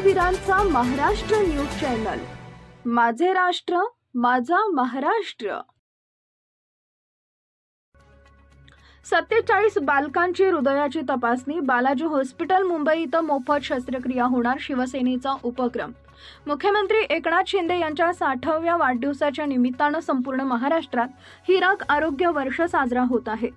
चा Maharashtra news channel. माझे राष्ट्र माझा महाराष्ट्र. सत्तेचाळीस बालकांची हृदयाची तपासणी बालाजी हॉस्पिटल मुंबई इथं मोफत शस्त्रक्रिया होणार शिवसेनेचा उपक्रम. मुख्यमंत्री एकनाथ शिंदे यांच्या साठाव्या वाढदिवसाच्या निमित्तानं संपूर्ण महाराष्ट्रात हिराक आरोग्य वर्ष साजरा होत आहे.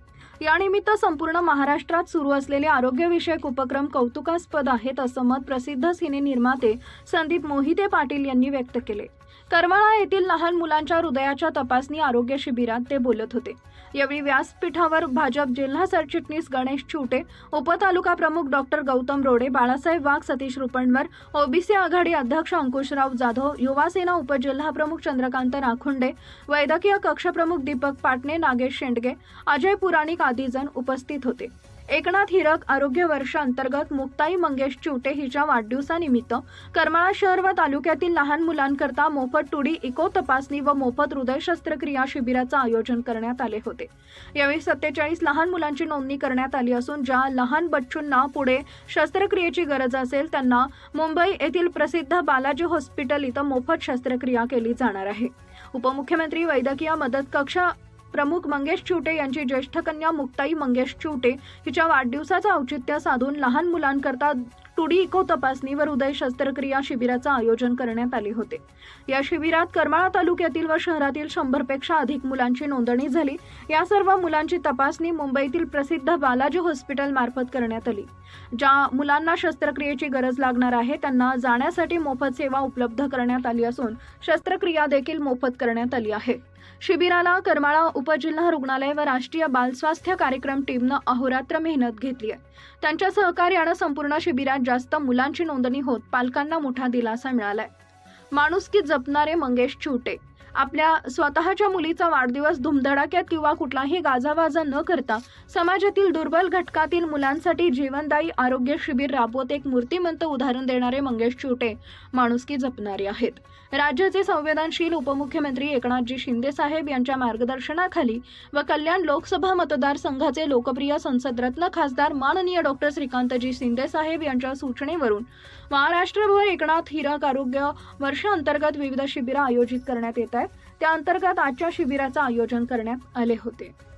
यानिमित्त संपूर्ण महाराष्ट्रात सुरू असलेले आरोग्यविषयक उपक्रम कौतुकास्पद आहेत असं मत प्रसिद्ध सिने निर्माते संदीप मोहिते पाटील यांनी व्यक्त केले. करमाळा येथील लहान मुलांच्या हृदयाच्या तपासणी आरोग्य शिबिरात ते बोलत होते. यावेळी व्यासपीठावर भाजप जिल्हा सरचिटणीस गणेश चिवटे उपतालुका प्रमुख डॉक्टर गौतम रोडे बाळासाहेब वाघ सतीश रुपणवर ओबीसी आघाडी अध्यक्ष अंकुशराव जाधव युवासेना उपजिल्हा प्रमुख चंद्रकांत राखुंडे वैद्यकीय कक्षप्रमुख दीपक पाटणे नागेश शेंडगे अजय पुराणिक आदी जण उपस्थित होते. एकनाथ हिरक आरोग्य वर्षांतर्गत मुक्ताई मंगेश चिवटे हिच्या वाढदिवसानिमित्त करमाळा शहर व तालुक्यातील लहान मुलांकरता मोफत टुडी इको तपासणी व मोफत हृदय शस्त्रक्रिया शिबिराचं आयोजन करण्यात आले होते. यावेळी सत्तेचाळीस लहान मुलांची नोंदणी करण्यात आली असून ज्या लहान बच्चूंना पुढे शस्त्रक्रियेची गरज असेल त्यांना मुंबई येथील प्रसिद्ध बालाजी हॉस्पिटल इथं मोफत शस्त्रक्रिया केली जाणार आहे. उपमुख्यमंत्री वैद्यकीय मदत कक्ष प्रमुख मंगेश चिवटे यांची ज्येष्ठ कन्या मुक्ताई मंगेश चिवटे हिच्या वाढदिवसाचं औचित्य साधून लहान मुलांकरता टुडी इको तपासणी व हृदय शस्त्रक्रिया शिबिराचं आयोजन करण्यात आले होते. या शिबिरात करमाळा तालुक्यातील व शहरातील शंभरपेक्षा अधिक मुलांची नोंदणी झाली. या सर्व मुलांची तपासणी मुंबईतील प्रसिद्ध बालाजी हॉस्पिटल मार्फत करण्यात आली. ज्या मुलांना शस्त्रक्रियेची गरज लागणार आहे त्यांना जाण्यासाठी मोफत सेवा उपलब्ध करण्यात आली असून शस्त्रक्रिया देखील मोफत करण्यात आली आहे. शिबिराला करमाळा उपजिल्हा रुग्णालय व राष्ट्रीय बाल स्वास्थ्य कार्यक्रम टीमनं अहोरात्र मेहनत घेतली आहे. त्यांच्या सहकार्यानं संपूर्ण शिबिरात जास्त मुलांची नोंदणी होत पालकांना मोठा दिलासा मिळालाय. माणुसकी जपणारे मंगेश चिवटे आपल्या स्वतःच्या मुलीचा वाढदिवस धुमधडाक्यात किंवा कुठलाही गाजावाजा न करता समाजातील दुर्बल घटकातील मुलांसाठी जीवनदायी आरोग्य शिबिर राबवत एक मूर्तिमंत उदाहरण देणारे मंगेश चिवटे माणुसकी जपणारे आहेत. राज्याचे संवेदनशील उपमुख्यमंत्री एकनाथजी शिंदे साहेब यांच्या मार्गदर्शनाखाली व कल्याण लोकसभा मतदारसंघाचे लोकप्रिय संसदरत्न खासदार माननीय डॉक्टर श्रीकांतजी शिंदे साहेब यांच्या सूचनेवरून महाराष्ट्रभर एकनाथ हिरक आरोग्य वर्षांतर्गत विविध शिबिरं आयोजित करण्यात येत आहेत. त्या अंतर्गत आजच्या शिबिराचं आयोजन करण्यात आले होते.